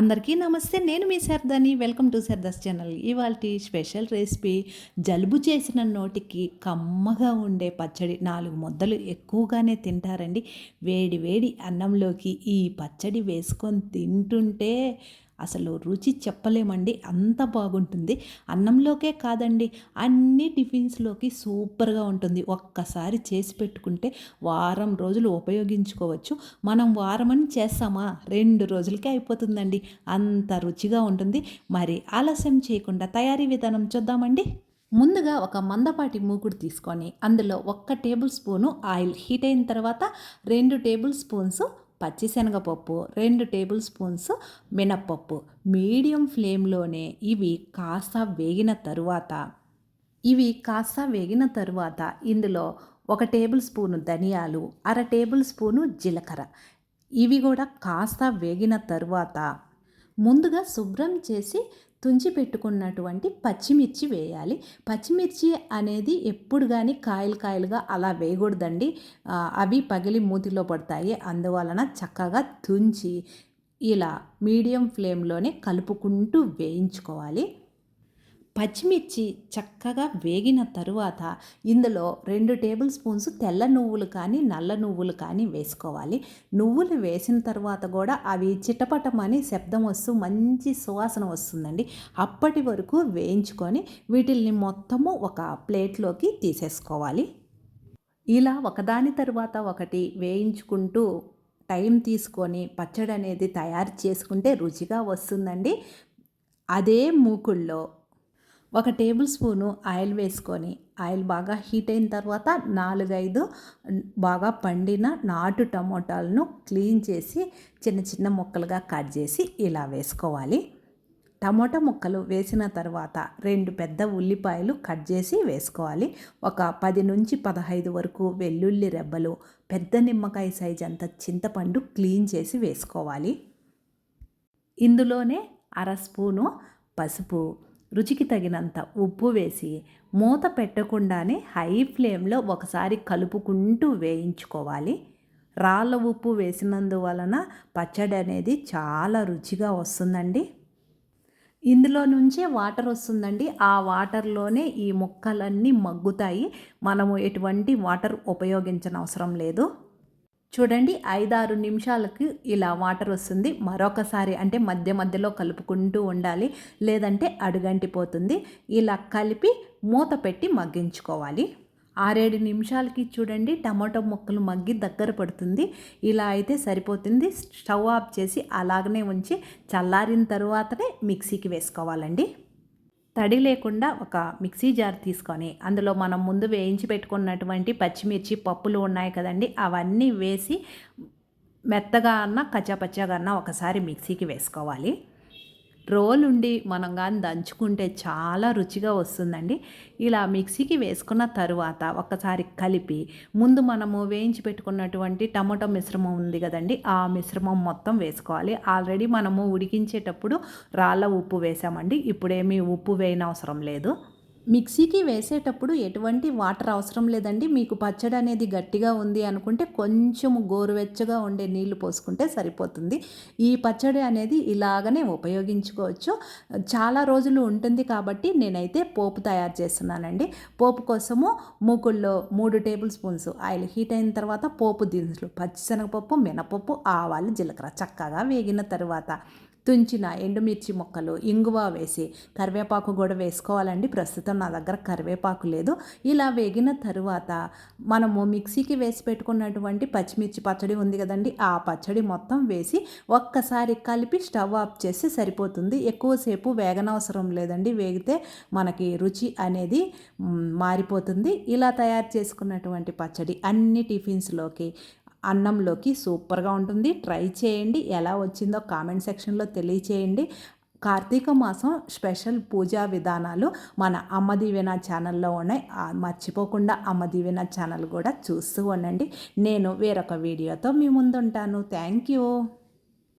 అందరికీ నమస్తే. నేను మీ సర్దాని. Welcome to Sarda's channel. ఇవాళ స్పెషల్ రెసిపీ జలుబు చేసిన నోటికి కమ్మగా ఉండే పచ్చడి. నాలుగు ముద్దలు ఎక్కువగానే తింటారండి. వేడి వేడి అన్నంలోకి ఈ పచ్చడి వేసుకొని తింటుంటే అసలు రుచి చెప్పలేమండి. అంత బాగుంటుంది. అన్నంలోకే కాదండి అన్ని టిఫిన్స్లోకి సూపర్గా ఉంటుంది. ఒక్కసారి చేసి పెట్టుకుంటే వారం రోజులు ఉపయోగించుకోవచ్చు. మనం వారమని చేస్తామా? రెండు రోజులకే అయిపోతుందండి. అంత రుచిగా ఉంటుంది. మరి ఆలస్యం చేయకుండా తయారీ విధానం చూద్దామండి. ముందుగా ఒక మందపాటి మూకుడు తీసుకొని అందులో ఒక్క టేబుల్ స్పూను ఆయిల్ హీట్ అయిన తర్వాత రెండు టేబుల్ స్పూన్స్ పచ్చిశనగపప్పు రెండు టేబుల్ స్పూన్స్ మినప్పప్పు. మీడియం ఫ్లేమ్లోనే ఇవి కాస్త వేగిన తరువాత ఇవి కాస్త వేగిన తరువాత ఇందులో ఒక టేబుల్ స్పూను ధనియాలు అర టేబుల్ స్పూను జీలకర్ర. ఇవి కూడా కాస్త వేగిన తరువాత ముందుగా శుభ్రం చేసి తుంచి పెట్టుకున్నటువంటి పచ్చిమిర్చి వేయాలి. పచ్చిమిర్చి అనేది ఎప్పుడు కానీ కాయలు కాయలుగా అలా వేయకూడదండి. అవి పగిలి మూతిలో పడతాయి. అందువలన చక్కగా తుంచి ఇలా మీడియం ఫ్లేమ్లోనే కలుపుకుంటూ వేయించుకోవాలి. పచ్చిమిర్చి చక్కగా వేగిన తరువాత ఇందులో రెండు టేబుల్ స్పూన్స్ తెల్ల నువ్వులు కానీ నల్ల నువ్వులు కానీ వేసుకోవాలి. నువ్వులు వేసిన తర్వాత కూడా అవి చిటపటమని శబ్దం వస్తూ మంచి సువాసన వస్తుందండి. అప్పటి వరకు వేయించుకొని వీటిల్ని మొత్తము ఒక ప్లేట్లోకి తీసేసుకోవాలి. ఇలా ఒకదాని తర్వాత ఒకటి వేయించుకుంటూ టైం తీసుకొని పచ్చడి అనేది తయారు చేసుకుంటే రుచిగా వస్తుందండి. అదే మూకుల్లో ఒక టేబుల్ స్పూను ఆయిల్ వేసుకొని ఆయిల్ బాగా హీట్ అయిన తర్వాత నాలుగైదు బాగా పండిన నాటు టమోటాలను క్లీన్ చేసి చిన్న చిన్న ముక్కలుగా కట్ చేసి ఇలా వేసుకోవాలి. టమోటా ముక్కలు వేసిన తర్వాత రెండు పెద్ద ఉల్లిపాయలు కట్ చేసి వేసుకోవాలి. ఒక పది నుంచి పదహైదు వరకు వెల్లుల్లి రెబ్బలు పెద్ద నిమ్మకాయ సైజ్ అంత చింతపండు క్లీన్ చేసి వేసుకోవాలి. ఇందులోనే అర స్పూను పసుపు రుచికి తగినంత ఉప్పు వేసి మూత పెట్టకుండానే హై ఫ్లేమ్లో ఒకసారి కలుపుకుంటూ వేయించుకోవాలి. రాళ్ళ ఉప్పు వేసినందువలన పచ్చడి అనేది చాలా రుచిగా వస్తుందండి. ఇందులో నుంచే వాటర్ వస్తుందండి. ఆ వాటర్లోనే ఈ మొక్కలన్నీ మగ్గుతాయి. మనము ఎటువంటి వాటర్ ఉపయోగించనవసరం లేదు. చూడండి ఐదారు నిమిషాలకు ఇలా వాటర్ వస్తుంది. మరొకసారి అంటే మధ్య మధ్యలో కలుపుకుంటూ ఉండాలి. లేదంటే అడుగంటిపోతుంది. ఇలా కలిపి మూత పెట్టి మగ్గించుకోవాలి. ఆరేడు నిమిషాలకి చూడండి టమాటో ముక్కలు మగ్గి దగ్గర పడుతుంది. ఇలా అయితే సరిపోతుంది. స్టవ్ ఆఫ్ చేసి అలాగనే ఉంచి చల్లారిన తరువాతనే మిక్సీకి వేసుకోవాలండి. తడి లేకుండా ఒక మిక్సీ జార్ తీసుకొని అందులో మనం ముందు వేయించి పెట్టుకున్నటువంటి పచ్చిమిర్చి పప్పులు ఉన్నాయి కదండి అవన్నీ వేసి మెత్తగా అన్న కచ్చాపచ్చాగా అన్న ఒకసారి మిక్సీకి వేసుకోవాలి. రోల్ ఉండి మనం కానీ దంచుకుంటే చాలా రుచిగా వస్తుందండి. ఇలా మిక్సీకి వేసుకున్న తరువాత ఒకసారి కలిపి ముందు మనము వేయించి పెట్టుకున్నటువంటి టమాటో మిశ్రమం ఉంది కదండి ఆ మిశ్రమం మొత్తం వేసుకోవాలి. ఆల్రెడీ మనము ఉడికించేటప్పుడు రాళ్ళ ఉప్పు వేసామండి. ఇప్పుడేమీ ఉప్పు వేయనవసరం లేదు. మిక్సీకి వేసేటప్పుడు ఎటువంటి వాటర్ అవసరం లేదండి. మీకు పచ్చడి అనేది గట్టిగా ఉంది అనుకుంటే కొంచెం గోరువెచ్చగా ఉండే నీళ్ళు పోసుకుంటే సరిపోతుంది. ఈ పచ్చడి అనేది ఇలాగనే ఉపయోగించుకోవచ్చు. చాలా రోజులు ఉంటుంది కాబట్టి నేనైతే పోపు తయారు చేస్తున్నానండి. పోపు కోసము మూకుల్లో మూడు టేబుల్ స్పూన్స్ ఆయిల్ హీట్ అయిన తర్వాత పోపు దినుసులు పచ్చిశనగపప్పు మినపప్పు ఆవాలు జీలకర్ర చక్కగా వేగిన తర్వాత తుంచిన ఎండుమిర్చి ముక్కలు ఇంగువ వేసి కరివేపాకు కూడా వేసుకోవాలండి. ప్రస్తుతం నా దగ్గర కరివేపాకు లేదు. ఇలా వేగిన తరువాత మనము మిక్సీకి వేసి పెట్టుకున్నటువంటి పచ్చిమిర్చి పచ్చడి ఉంది కదండి ఆ పచ్చడి మొత్తం వేసి ఒక్కసారి కలిపి స్టవ్ ఆఫ్ చేసి సరిపోతుంది. ఎక్కువసేపు వేగనవసరం లేదండి. వేగితే మనకి రుచి అనేది మారిపోతుంది. ఇలా తయారు చేసుకున్నటువంటి పచ్చడి అన్ని టిఫిన్స్లోకి అన్నంలోకి సూపర్గా ఉంటుంది. ట్రై చేయండి. ఎలా వచ్చిందో కామెంట్ సెక్షన్లో తెలియచేయండి. కార్తీక మాసం స్పెషల్ పూజా విధానాలు మన అమ్మ దీవెన ఛానల్లో ఉన్నాయి. మర్చిపోకుండా అమ్మ దీవెన ఛానల్ కూడా చూస్తూ ఉండండి. నేను వేరొక వీడియోతో మీ ముందుంటాను. Thank you.